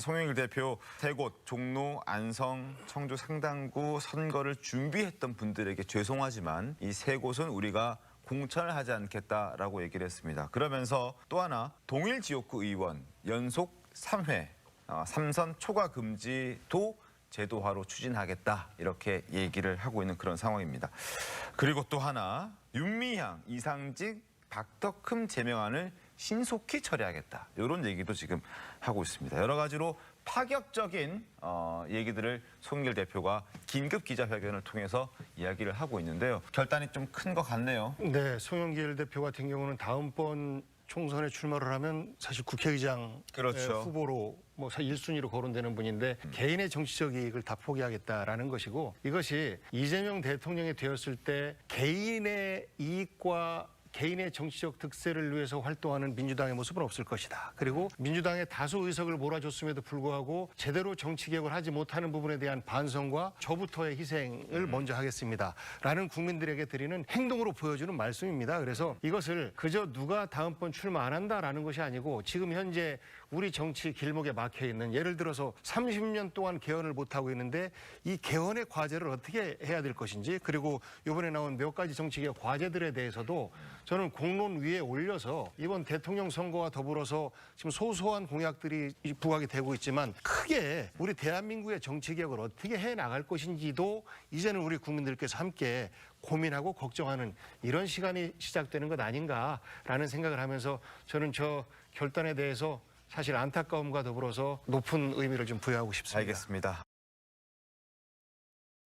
송영길 대표 세 곳 종로, 안성, 청주 상당구 선거를 준비했던 분들에게 죄송하지만 이 세 곳은 우리가 공천을 하지 않겠다라고 얘기를 했습니다. 그러면서 또 하나 동일 지역구 의원 연속 3회 어, 삼선 초과 금지도 제도화로 추진하겠다 이렇게 얘기를 하고 있는 그런 상황입니다. 그리고 또 하나 윤미향, 이상직, 박덕흠 제명안을 신속히 처리하겠다 이런 얘기도 지금 하고 있습니다. 여러 가지로 파격적인 어, 얘기들을 송길 대표가 긴급 기자회견을 통해서 이야기를 하고 있는데요. 결단이 좀 큰 것 같네요. 네, 송영길 대표 같은 경우는 다음번 총선에 출마를 하면 사실 국회의장 그렇죠. 의 후보로 뭐 1순위로 거론되는 분인데 개인의 정치적 이익을 다 포기하겠다라는 것이고 이것이 이재명 대통령이 되었을 때 개인의 이익과 개인의 정치적 득세를 위해서 활동하는 민주당의 모습은 없을 것이다. 그리고 민주당의 다수 의석을 몰아줬음에도 불구하고 제대로 정치 개혁을 하지 못하는 부분에 대한 반성과 저부터의 희생을 먼저 하겠습니다. 라는 국민들에게 드리는 행동으로 보여주는 말씀입니다. 그래서 이것을 그저 누가 다음번 출마 안 한다라는 것이 아니고 지금 현재 우리 정치 길목에 막혀 있는 예를 들어서 30년 동안 개헌을 못 하고 있는데 이 개헌의 과제를 어떻게 해야 될 것인지 그리고 이번에 나온 몇 가지 정치개혁 과제들에 대해서도 저는 공론 위에 올려서 이번 대통령 선거와 더불어서 지금 소소한 공약들이 이 부각이 되고 있지만 크게 우리 대한민국의 정치 개혁을 어떻게 해 나갈 것인지도 이제는 우리 국민들께서 함께 고민하고 걱정하는 이런 시간이 시작되는 것 아닌가라는 생각을 하면서 저는 저 결단에 대해서 사실 안타까움과 더불어서 높은 의미를 좀 부여하고 싶습니다. 알겠습니다.